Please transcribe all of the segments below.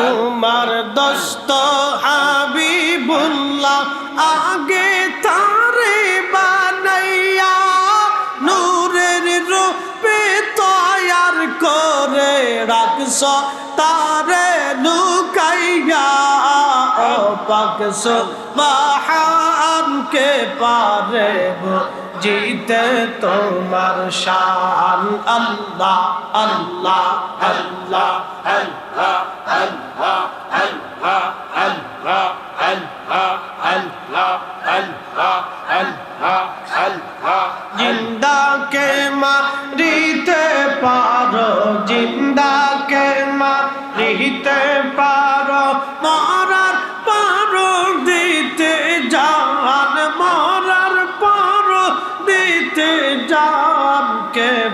তোমার দোস্ত হাবিবুল্লাহ আগে তারে বানাইয়া নূরের রূপে তৈয়ার করে রাখছ, তারে পাক সুবহান কে পারে জিতে তোমার শান আল্লাহ আল্লাহ আল্লাহ আল্লাহ আল্লাহ আল্লাহ আল্লাহ আল্লাহ আল্লাহ আল্লাহ আল্লাহ আল্লাহ জিন্দা কে মারিতে পারো জিন্দা কে মারিতে পারো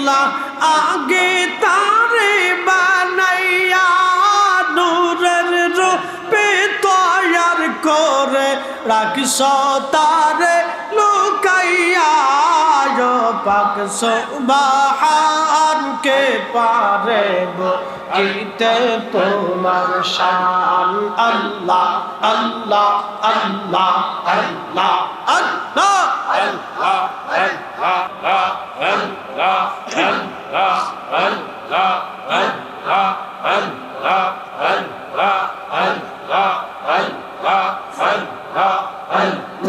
হাবিবুল্লাহ আগে তারে বানাইয়া নূরের রূপে তৈয়ার করে রাখছ তারে লুকাইয়া পাক সুবহান কে পারে জিতে তোমার শান আল্লাহ আল্লাহ আল্লাহ আল্লাহ আল্লাহ আল্লাহ আল্লাহ আল্লাহ আল্লাহ আল্লাহ আল্লাহ আল্লাহ আল্লাহ আল্লাহ আল্লাহ আল্লাহ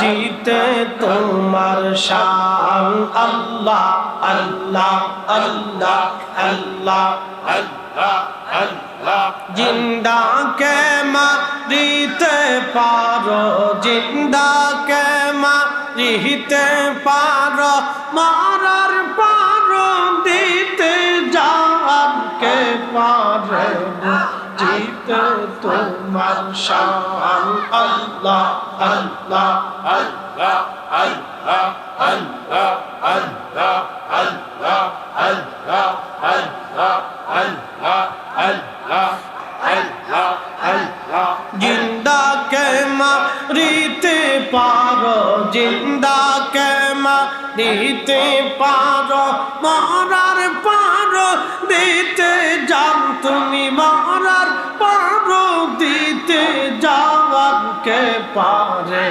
জিতে তোমার শান। আল্লাহ আল্লাহ আল্লাহ আল্লাহ আল্লাহ আল্লাহ। জিন্দা কে মারিতে পারো? জিন্দা কে মারিতে পারো? মারার পারো, দিতে যান কে পারে? জিতে তোমার শান। আল্লাহ আল্লাহ আল্লাহ আল্লাহ আল্লাহ আল্লাহ আল্লাহ আল্লাহ আল্লাহ আল্লাহ আল্লাহ আল্লাহ আল্লাহ জিন্দা কে মারিতে পারো জিন্দা কে মারিতে পারো মরার পারো দিতে যান তুমি মরার কে পারে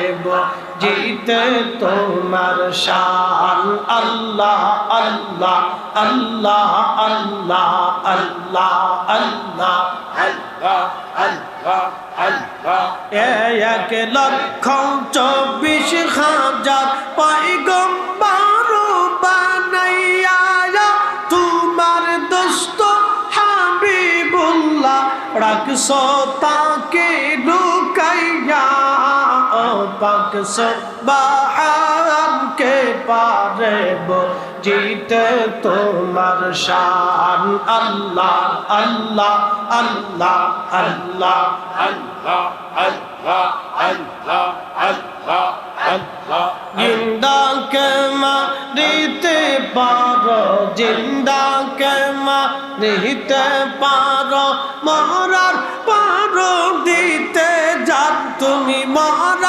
জিতে তোমার শান। আল্লাহ আল্লাহ আল্লাহ আল্লাহ আল্লাহ আল্লাহ আল্লাহ আল্লাহ আল্লাহ। এক লক্ষ চব্বিশ হাজার পাইগম্বর বানাইয়া তোমার দোস্ত হাবিবুল্লাহ, রাখছ তাকে পাক সুবহান কে পারে জিতে তোমার শান আল্লাহ আল্লাহ আল্লাহ আল্লাহ আল্লাহ আল্লাহ আল্লাহ আল্লাহ আল্লাহ জিন্দা কে মারিতে পারো জিন্দা কে মারিতে পারো মরার পারো দিতে যান তুমি মরার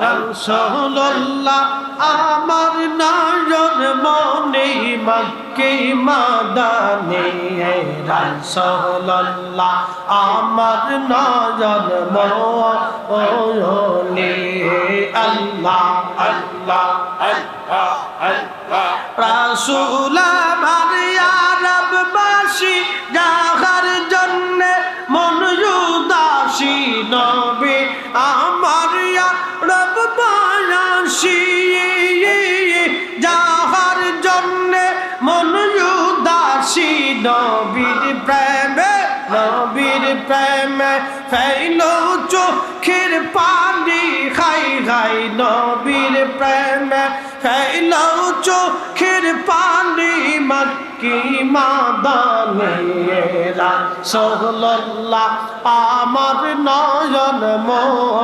রসল্লাহ আমার নয়ন মনে মক্কে মাদানে। রসল্লাহ আমার নয়ন মনে। আল্লাহ আল্লাহ আল্লাহ আল্লাহ। রাসূল রববাসী যাহার জন্য মন উদাসী, নবীর প্রেমে নবীর প্রেমে ফেলো চোখের পানি খাই খাই নবীর প্রেমে ফেলো চোখের পানি, মক্কি মাদানেরা সোহল্লাহ আমার নয়ন মনি